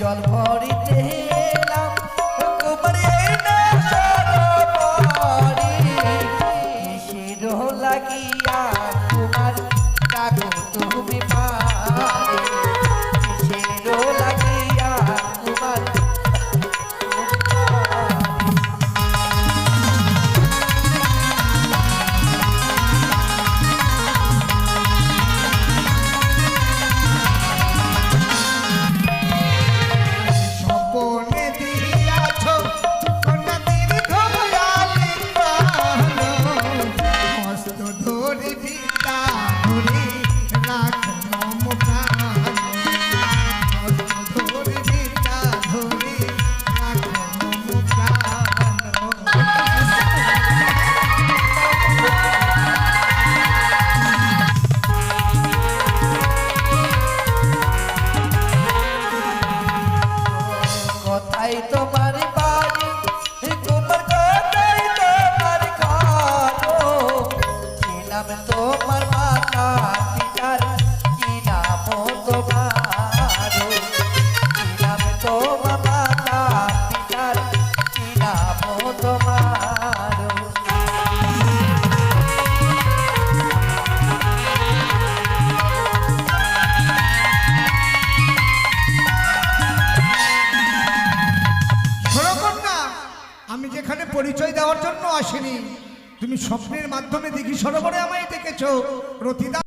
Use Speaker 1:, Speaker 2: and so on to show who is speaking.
Speaker 1: জল ভরিতে এলাম লাগিয়া তোমার
Speaker 2: কাগজ ভিতা ধরে রাখ পরিচয় দেওয়ার জন্য আসেনি। তুমি স্বপ্নের মাধ্যমে দিঘি সরোবরে আমায় দেখেছ। রতিদা